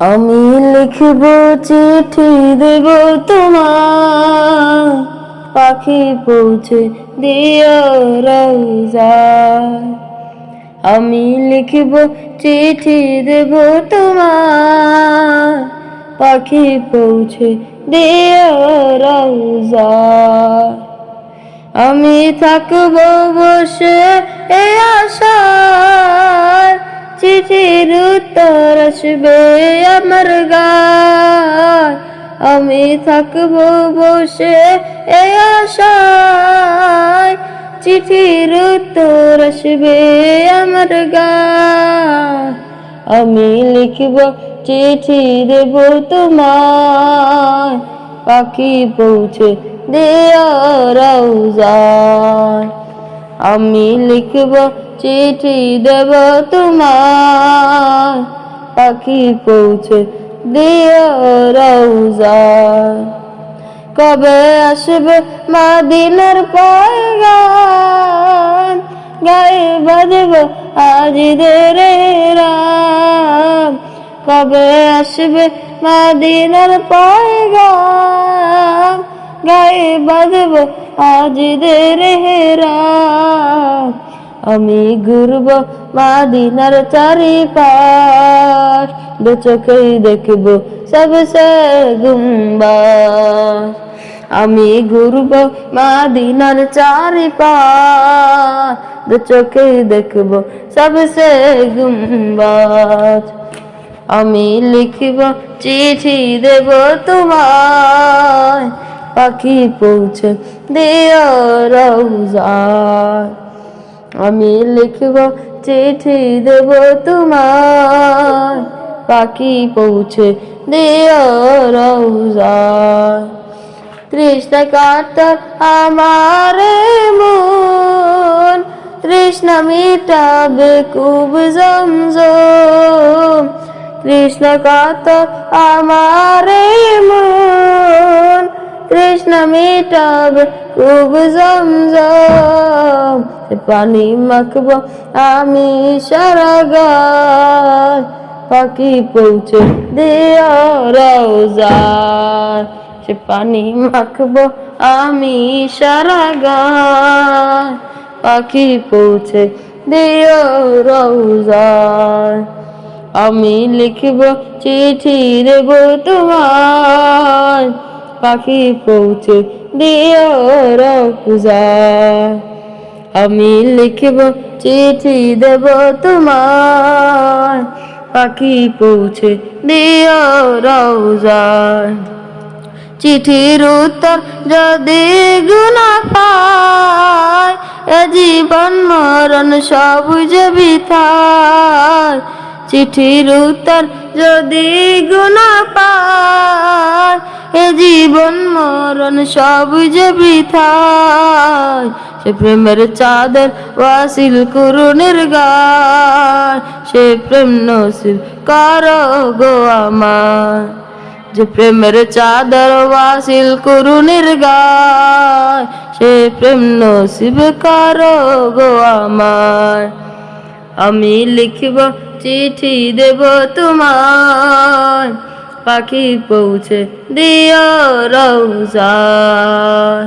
আমি লিখব চিঠি দেব তোমার। পাখি পৌঁছে দিও রোজায় আমি লিখব চিঠি দেব তোমার। পাখি পৌঁছে দিও রোজায় আমি থাকব বসে এ আশায় চিঠির উত্তর আসবে আমার গায়। আমি থাকব বসে এ আশায়। চিঠির উত্তর আসবে আমার গায়। আমি লিখব চিঠি দেব তোমার পাখি পৌঁছে রৌজায় আমি লিখব চিঠি দেব তোমার। পাখি পৌঁছে দিও রৌজায় কবে আসবে মাদিনার পয়গান গায়ে বাজব আজিদের রাম। কবে আসবে মাদিনার পয়গান গায়ে বাজব আজিদের রাম। আমি ঘুরব মাদিনার চারিপাশ, দু চোখেই দেখব সবসে গুম্বা আমি ঘুরব মাদিনার চারিপাশ, দু চোখেই দেখব সবসে গুম্বাজ আমি লিখব চিঠি দেব তোমায়, পাখি পৌঁছে দিও রৌজায় আমি লিখব চিঠি দেব তোমার। পাখি পৌঁছে রৌজায় তৃষ্ণা কাতর আমার মন। তৃষ্ণা মিটাবে খুব জমজম। কৃষ্ণ কাতর আমার মন। কৃষ্ণ মিটাবে খুব জমজম। পানি মাখব আমি সারা গায় পাখি পৌঁছে রোজার সে পানি মাখব আমি সারা গায় পাখি পৌঁছে রোজার আমি লিখব চিঠি দেব তোমার পাখি পৌঁছে দিও রোজার আমি লিখব, চিঠি দেব তোমার। পাখি পৌঁছে দিও রোজার চিঠির উত্তর যদি গুণা পায়, এ জীবন মরণ সবুজ বিথায় চিঠির উত্তর যদি গুণা পায়, এ জীবন মরণ সবুজ বিথায় সে প্রেমের চাদর ওয়াসিল করুণের গায় সে প্রেম নসিব করো গো আমার। যে প্রেমের চাদর ওয়াসিল করুণের গায় সে প্রেম নসিব করো গো আমার। আমি লিখব চিঠি দেব তোমার পাখি পৌঁছে দিও রৌজায়